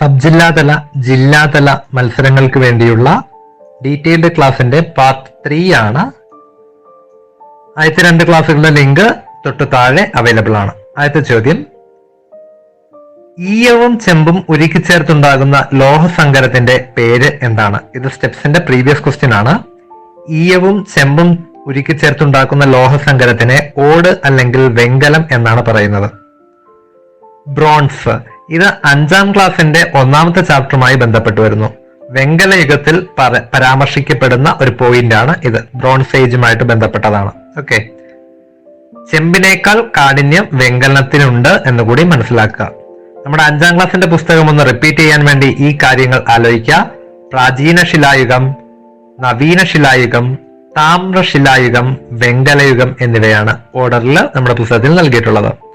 Sub ജില്ലാതല ജില്ലാതല മത്സരങ്ങൾക്ക് വേണ്ടിയുള്ള ഡീറ്റെയിൽഡ് ക്ലാസിന്റെ പാർട്ട് ത്രീ ആണ്. ആദ്യത്തെ രണ്ട് ക്ലാസ്സുകളുടെ ലിങ്ക് തൊട്ട് താഴെ അവൈലബിൾ ആണ്. ആദ്യത്തെ ചോദ്യം. ഈയവും ചെമ്പും ഉരുക്കി ചേർത്തുണ്ടാകുന്ന ലോഹസങ്കരത്തിന്റെ പേര് എന്താണ്? ഇത് സ്റ്റെപ്സിന്റെ പ്രീവിയസ് ക്വസ്റ്റ്യൻ ആണ്. ഈയവും ചെമ്പും ഉരുക്കി ചേർത്തുണ്ടാക്കുന്ന ലോഹസങ്കരത്തിനെ ഓട് അല്ലെങ്കിൽ വെങ്കലം എന്നാണ് പറയുന്നത്. ബ്രോൺസ്. ഇത് അഞ്ചാം ക്ലാസ്സിന്റെ ഒന്നാമത്തെ ചാപ്റ്ററുമായി ബന്ധപ്പെട്ട് വരുന്നു. വെങ്കലയുഗത്തിൽ പര- പരാമർശിക്കപ്പെടുന്ന ഒരു പോയിന്റ് ആണ് ഇത്. ബ്രോൺസ് ഏജുമായിട്ട് ബന്ധപ്പെട്ടതാണ്. ഓക്കെ. ചെമ്പിനേക്കാൾ കാഠിന്യം വെങ്കലത്തിനുണ്ട് എന്ന് കൂടി മനസ്സിലാക്കുക. നമ്മുടെ അഞ്ചാം ക്ലാസ്സിന്റെ പുസ്തകം ഒന്ന് റിപ്പീറ്റ് ചെയ്യാൻ വേണ്ടി ഈ കാര്യങ്ങൾ ആലോചിക്കുക. പ്രാചീന ശിലായുഗം നവീന ശിലായുഗം താമ്രശിലായുഗം വെങ്കലയുഗം എന്നിവയാണ് ഓർഡറിൽ നമ്മുടെ പുസ്തകത്തിൽ നൽകിയിട്ടുള്ളത്.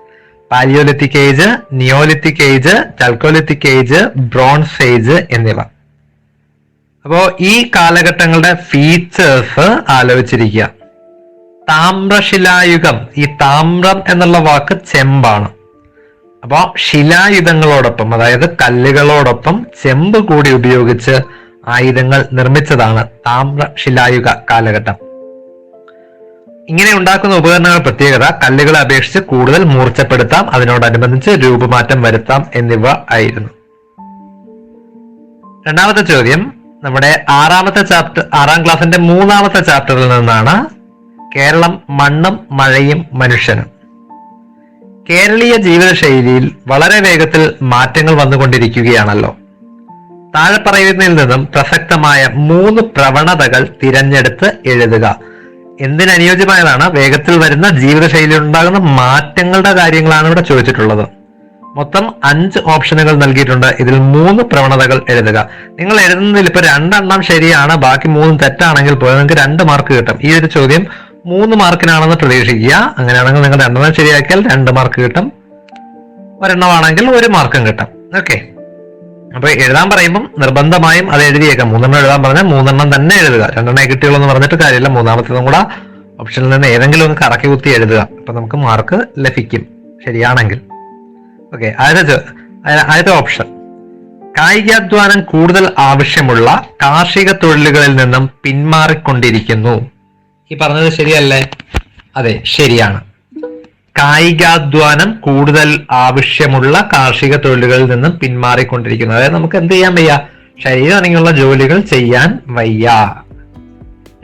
Paleolithic age neolithic age chalcolithic age bronze age എന്നിവ. അപ്പോ ഈ കാലഘട്ടങ്ങളുടെ ഫീച്ചേഴ്സ് ആലോചിച്ചിരിക്കുക. താമ്രശിലായുഗം. ഈ താമ്രം എന്നുള്ള വാക്ക് ചെമ്പാണ്. അപ്പോ ശിലായുധങ്ങളോടൊപ്പം അതായത് കല്ലുകളോടൊപ്പം ചെമ്പ് കൂടി ഉപയോഗിച്ച് ആയുധങ്ങൾ നിർമ്മിച്ചതാണ് താമ്രശിലായുഗ കാലഘട്ടം. ഇങ്ങനെ ഉണ്ടാക്കുന്ന ഉപകരണങ്ങൾ പ്രത്യേകത കല്ലുകളെ അപേക്ഷിച്ച് കൂടുതൽ മൂർച്ചപ്പെടുത്താം അതിനോടനുബന്ധിച്ച് രൂപമാറ്റം വരുത്താം എന്നിവ ആയിരുന്നു. രണ്ടാമത്തെ ചോദ്യം നമ്മുടെ ആറാമത്തെ ചാപ്റ്റർ ആറാം ക്ലാസ്സിന്റെ മൂന്നാമത്തെ ചാപ്റ്ററിൽ നിന്നാണ് കേരളം മണ്ണും മഴയും മനുഷ്യനും. കേരളീയ ജീവിതശൈലിയിൽ വളരെ വേഗത്തിൽ മാറ്റങ്ങൾ വന്നുകൊണ്ടിരിക്കുകയാണല്ലോ. താഴെ പറയുന്നതിൽ നിന്നും പ്രസക്തമായ മൂന്ന് പ്രവണതകൾ തിരഞ്ഞെടുത്ത് എഴുതുക. എന്തിനനുയോജ്യമായതാണ് വേഗത്തിൽ വരുന്ന ജീവിതശൈലിയിൽ ഉണ്ടാകുന്ന മാറ്റങ്ങളുടെ കാര്യങ്ങളാണ് ഇവിടെ ചോദിച്ചിട്ടുള്ളത്. മൊത്തം അഞ്ച് ഓപ്ഷനുകൾ നൽകിയിട്ടുണ്ട്. ഇതിൽ മൂന്ന് പ്രവണതകൾ എഴുതുക. നിങ്ങൾ എഴുതുന്നതിൽ ഇപ്പൊ രണ്ടെണ്ണം ശരിയാണ് ബാക്കി മൂന്നും തെറ്റാണെങ്കിൽ പോലും നിങ്ങൾക്ക് രണ്ട് മാർക്ക് കിട്ടും. ഈ ഒരു ചോദ്യം മൂന്ന് മാർക്കിനാണെന്ന് പ്രതീക്ഷിക്കുക. അങ്ങനെയാണെങ്കിൽ നിങ്ങൾ രണ്ടെണ്ണം ശരിയാക്കിയാൽ രണ്ട് മാർക്ക് കിട്ടും. ഒരെണ്ണമാണെങ്കിൽ ഒരു മാർക്കും കിട്ടും. ഓക്കെ അപ്പൊ എഴുതാൻ പറയുമ്പോൾ നിർബന്ധമായും അത് എഴുതിയേക്കാം. മൂന്നെണ്ണം എഴുതാൻ പറഞ്ഞാൽ മൂന്നെണ്ണം തന്നെ എഴുതുക. രണ്ടെണ്ണേ കിട്ടിയുള്ളൂ എന്ന് പറഞ്ഞിട്ട് കാര്യമില്ല. മൂന്നാമത്തേതും കൂടെ ഓപ്ഷനിൽ നിന്ന് ഏതെങ്കിലും ഒന്ന് കറക്കി കുത്തി എഴുതുക. അപ്പൊ നമുക്ക് മാർക്ക് ലഭിക്കും. ശരിയാണെങ്കിൽ. ഓക്കെ ആദ്യത്തെ ആദ്യത്തെ ഓപ്ഷൻ കായികാധ്വാനം കൂടുതൽ ആവശ്യമുള്ള കാർഷിക തൊഴിലുകളിൽ നിന്നും പിന്മാറിക്കൊണ്ടിരിക്കുന്നു. ഈ പറഞ്ഞത് ശരിയല്ലേ? അതെ ശരിയാണ്. കായികാധ്വാനം കൂടുതൽ ആവശ്യമുള്ള കാർഷിക തൊഴിലുകളിൽ നിന്നും പിന്മാറിക്കൊണ്ടിരിക്കുന്നത്. അതായത് നമുക്ക് എന്ത് ചെയ്യാൻ വയ്യ? ശരീരം അടങ്ങിയുള്ള ജോലികൾ ചെയ്യാൻ വയ്യ.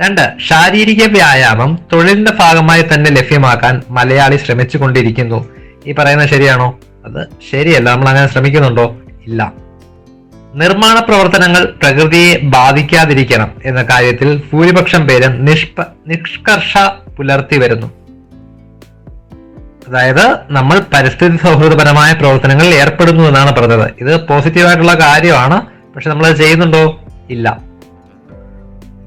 രണ്ട് ശാരീരിക വ്യായാമം തൊഴിലിന്റെ ഭാഗമായി തന്നെ ലഭ്യമാക്കാൻ മലയാളി ശ്രമിച്ചു കൊണ്ടിരിക്കുന്നു ഈ പറയുന്നത് ശരിയാണോ? അത് ശരിയല്ല. നമ്മൾ അങ്ങനെ ശ്രമിക്കുന്നുണ്ടോ? ഇല്ല. നിർമ്മാണ പ്രവർത്തനങ്ങൾ പ്രകൃതിയെ ബാധിക്കാതിരിക്കണം എന്ന കാര്യത്തിൽ ഭൂരിപക്ഷം പേരും നിഷ്പ നിഷ്കർഷ പുലർത്തി വരുന്നു. അതായത് നമ്മൾ പരിസ്ഥിതി സൗഹൃദപരമായ പ്രവർത്തനങ്ങളിൽ ഏർപ്പെടുന്നു എന്നാണ് പറഞ്ഞത്. ഇത് പോസിറ്റീവായിട്ടുള്ള കാര്യമാണ്. പക്ഷെ നമ്മൾ ചെയ്യുന്നുണ്ടോ? ഇല്ല.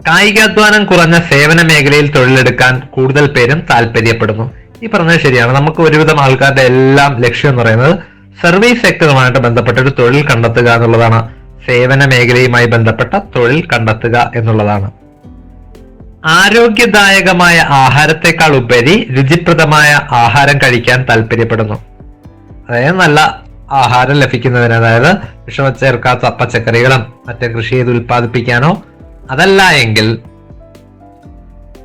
കായികാധ്വാനം കുറഞ്ഞ സേവന മേഖലയിൽ തൊഴിലെടുക്കാൻ കൂടുതൽ പേരും താല്പര്യപ്പെടുന്നു. ഈ പറഞ്ഞത് ശരിയാണ്. നമുക്ക് ഒരുവിധം ആൾക്കാരുടെ എല്ലാം ലക്ഷ്യം എന്ന് പറയുന്നത് സർവീസ് സെക്ടറുമായിട്ട് ബന്ധപ്പെട്ട ഒരു തൊഴിൽ കണ്ടെത്തുക എന്നുള്ളതാണ്. സേവന മേഖലയുമായി ബന്ധപ്പെട്ട തൊഴിൽ കണ്ടെത്തുക എന്നുള്ളതാണ്. ആരോഗ്യദായകമായ ആഹാരത്തെക്കാൾ ഉപരി രുചിപ്രദമായ ആഹാരം കഴിക്കാൻ താല്പര്യപ്പെടുന്നു. അതായത് നല്ല ആഹാരം ലഭിക്കുന്നതിന് അതായത് വിഷമ ചേർക്കാത്ത പച്ചക്കറികളും മറ്റ് കൃഷി ചെയ്ത് ഉൽപ്പാദിപ്പിക്കാനോ അതല്ല എങ്കിൽ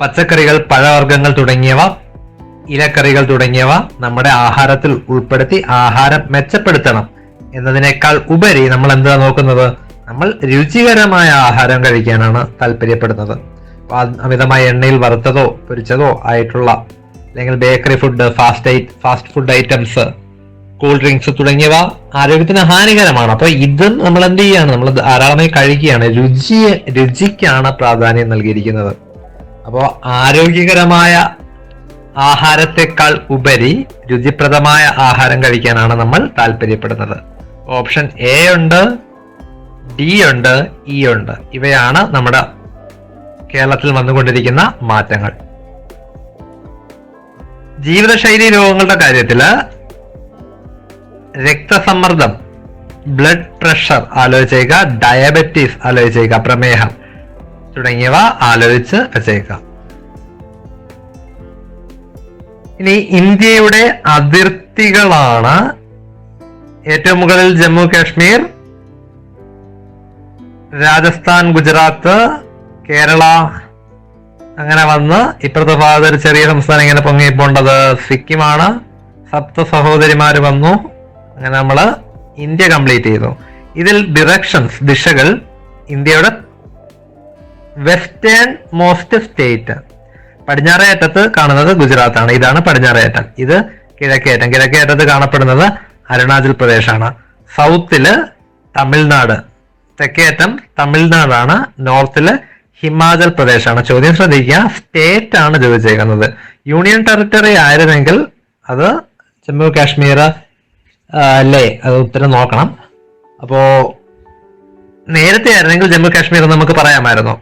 പച്ചക്കറികൾ പഴവർഗങ്ങൾ തുടങ്ങിയവ ഇലക്കറികൾ തുടങ്ങിയവ നമ്മുടെ ആഹാരത്തിൽ ഉൾപ്പെടുത്തി ആഹാരം മെച്ചപ്പെടുത്തണം. എന്നതിനേക്കാൾ ഉപരി നമ്മൾ എന്താ നോക്കുന്നത്? നമ്മൾ രുചികരമായ ആഹാരം കഴിക്കാനാണ് താല്പര്യപ്പെടുന്നത്. അമിതമായ എണ്ണയിൽ വറുത്തതോ പൊരിച്ചതോ ആയിട്ടുള്ള അല്ലെങ്കിൽ bakery food fast fast food items cool drinks തുടങ്ങിയവ ആരോഗ്യത്തിന് ഹാനികരമാണ്. അപ്പൊ ഇത് നമ്മൾ എന്ത് ചെയ്യാണ്? നമ്മൾ ധാരാളമായി കഴിക്കുകയാണ്. രുചി രുചിക്കാണ് പ്രാധാന്യം നൽകിയിരിക്കുന്നത്. അപ്പോൾ ആരോഗ്യകരമായ ആഹാരത്തെക്കാൾ ഉപരി രുചിപ്രദമായ ആഹാരം കഴിക്കാനാണ് നമ്മൾ താല്പര്യപ്പെടുന്നത്. ഓപ്ഷൻ എ ഉണ്ട് ഡി ഉണ്ട് ഇ ഉണ്ട്. ഇവയാണ് നമ്മുടെ കേരളത്തിൽ വന്നുകൊണ്ടിരിക്കുന്ന മാറ്റങ്ങൾ. ജീവിതശൈലി രോഗങ്ങളുടെ കാര്യത്തിൽ രക്തസമ്മർദ്ദം ബ്ലഡ് പ്രഷർ ആലോചിക്കുക ഡയബറ്റീസ് ആലോചിക്കുക പ്രമേഹം തുടങ്ങിയവ ആലോചിച്ച് വെച്ചേക്ക. ഇനി ഇന്ത്യയുടെ അതിർത്തികളാണ് ഏറ്റവും മുകളിൽ ജമ്മു കാശ്മീർ രാജസ്ഥാൻ ഗുജറാത്ത് കേരള അങ്ങനെ വന്ന് ഇപ്പുറത്തെ ഭാഗത്ത് ഒരു ചെറിയ സംസ്ഥാനം ഇങ്ങനെ പൊങ്ങിപ്പോണ്ടത് സിക്കിമാണ്. സപ്ത സഹോദരിമാർ വന്നു. അങ്ങനെ നമ്മൾ ഇന്ത്യ കംപ്ലീറ്റ് ചെയ്തു. ഇതിൽ ഡിറക്ഷൻസ് ദിശകൾ ഇന്ത്യയുടെ വെസ്റ്റേൺ മോസ്റ്റ് സ്റ്റേറ്റ് പടിഞ്ഞാറേ അറ്റത്ത് കാണുന്നത് ഗുജറാത്താണ്. ഇതാണ് പടിഞ്ഞാറേ അറ്റം. ഇത് കിഴക്കേ അറ്റം. കിഴക്കേ അറ്റത്ത് കാണപ്പെടുന്നത് അരുണാചൽ പ്രദേശാണ്. സൗത്തിൽ തമിഴ്നാട്. തെക്കേ അറ്റം തമിഴ്നാടാണ്. നോർത്തിൽ ഹിമാചൽ പ്രദേശാണ്. ചോദ്യം ശ്രദ്ധിക്കുക. സ്റ്റേറ്റ് ആണ് ചോദിച്ചേക്കുന്നത് യൂണിയൻ ടെറിട്ടറി ആയിരുന്നെങ്കിൽ അത് ജമ്മു കാശ്മീർ അല്ലേ? അത് ഉത്തരം നോക്കണം. അപ്പോ നേരത്തെ ആയിരുന്നെങ്കിൽ ജമ്മു കാശ്മീർ നമുക്ക് പറയാമായിരുന്നു.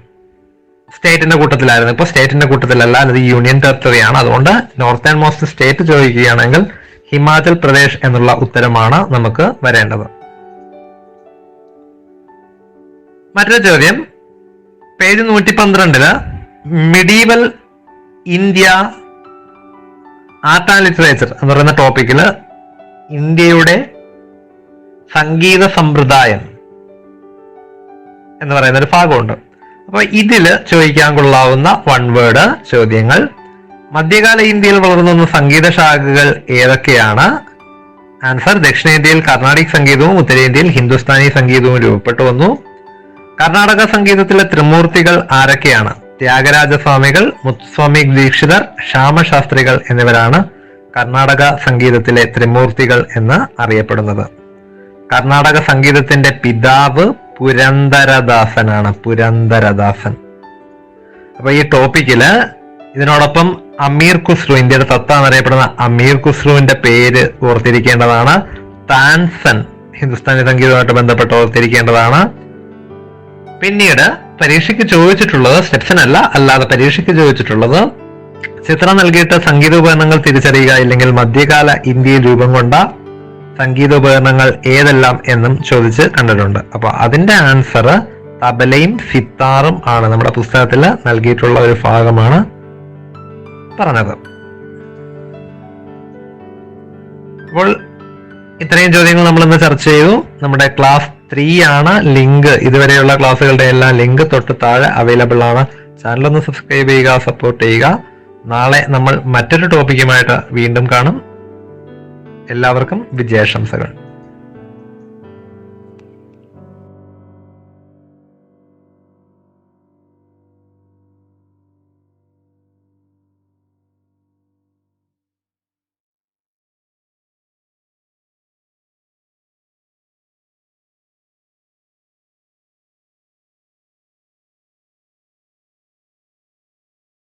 സ്റ്റേറ്റിന്റെ കൂട്ടത്തിലായിരുന്നു. ഇപ്പൊ സ്റ്റേറ്റിന്റെ കൂട്ടത്തിലല്ല അത് യൂണിയൻ ടെറിട്ടറി ആണ് അതുകൊണ്ട് നോർത്തേൺ മോസ്റ്റ് സ്റ്റേറ്റ് ചോദിക്കുകയാണെങ്കിൽ ഹിമാചൽ പ്രദേശ് എന്നുള്ള ഉത്തരമാണ് നമുക്ക് വരേണ്ടത്. മറ്റൊരു ചോദ്യം. പേജ് നൂറ്റി പന്ത്രണ്ടിൽ medieval India art and literature എന്ന് പറയുന്ന ടോപ്പിക്കിൽ ഇന്ത്യയുടെ സംഗീത സമ്പ്രദായം എന്ന് പറയുന്ന ഒരു ഭാഗമുണ്ട്. അപ്പൊ ഇതിൽ ചോദിക്കാൻ കൊള്ളാവുന്ന വൺ വേർഡ് ചോദ്യങ്ങൾ. മധ്യകാല ഇന്ത്യയിൽ വളർന്നു വന്ന സംഗീത ശാഖകൾ ഏതൊക്കെയാണ്? ആൻസർ ദക്ഷിണേന്ത്യയിൽ കർണാടിക് സംഗീതവും ഉത്തരേന്ത്യയിൽ ഹിന്ദുസ്ഥാനി സംഗീതവും രൂപപ്പെട്ടു വന്നു. കർണാടക സംഗീതത്തിലെ ത്രിമൂർത്തികൾ ആരൊക്കെയാണ്? ത്യാഗരാജസ്വാമികൾ മുത്തുസ്വാമി ദീക്ഷിതർ ശ്യാമശാസ്ത്രികൾ എന്നിവരാണ് കർണാടക സംഗീതത്തിലെ ത്രിമൂർത്തികൾ എന്ന് അറിയപ്പെടുന്നത്. കർണാടക സംഗീതത്തിന്റെ പിതാവ് പുരന്തരദാസനാണ് പുരന്തരദാസൻ അപ്പൊ ഈ ടോപ്പിക്കിൽ ഇതിനോടൊപ്പം അമീർ ഖുസ്രു ഇന്ത്യയുടെ തത്ത എന്നറിയപ്പെടുന്ന അമീർ ഖുസ്രുവിന്റെ പേര് ഓർത്തിരിക്കേണ്ടതാണ്. താൻസൻ ഹിന്ദുസ്ഥാനി സംഗീതവുമായിട്ട് ബന്ധപ്പെട്ട് ഓർത്തിരിക്കേണ്ടതാണ്. പിന്നീട് പരീക്ഷയ്ക്ക് ചോദിച്ചിട്ടുള്ളത് സ്റ്റെപ്സിനല്ല അല്ലാതെ പരീക്ഷയ്ക്ക് ചോദിച്ചിട്ടുള്ളത് ചിത്രം നൽകിയിട്ട് സംഗീതോപകരണങ്ങൾ തിരിച്ചറിയുക ഇല്ലെങ്കിൽ മധ്യകാല ഇന്ത്യയിൽ രൂപം കൊണ്ട സംഗീത സംഗീതോപകരണങ്ങൾ ഏതെല്ലാം എന്നും ചോദിച്ച് കണ്ടിട്ടുണ്ട്. അപ്പൊ അതിന്റെ ആൻസർ തബലയും സിത്താറും ആണ് നമ്മുടെ പുസ്തകത്തിൽ നൽകിയിട്ടുള്ള ഒരു ഭാഗമാണ് പറഞ്ഞത്. അപ്പോൾ ഇത്രയും ചോദ്യങ്ങൾ നമ്മൾ ഇന്ന് ചർച്ച ചെയ്തു. നമ്മുടെ ക്ലാസ് ത്രീ ആണ് ലിങ്ക് ഇതുവരെയുള്ള ക്ലാസ്സുകളുടെ എല്ലാം ലിങ്ക് തൊട്ട് താഴെ അവൈലബിൾ ആണ്. ചാനൽ ഒന്ന് സബ്സ്ക്രൈബ് ചെയ്യുക സപ്പോർട്ട് ചെയ്യുക. നാളെ നമ്മൾ മറ്റൊരു ടോപ്പിക്കുമായിട്ട് വീണ്ടും കാണും. എല്ലാവർക്കും വിജയാശംസകൾ.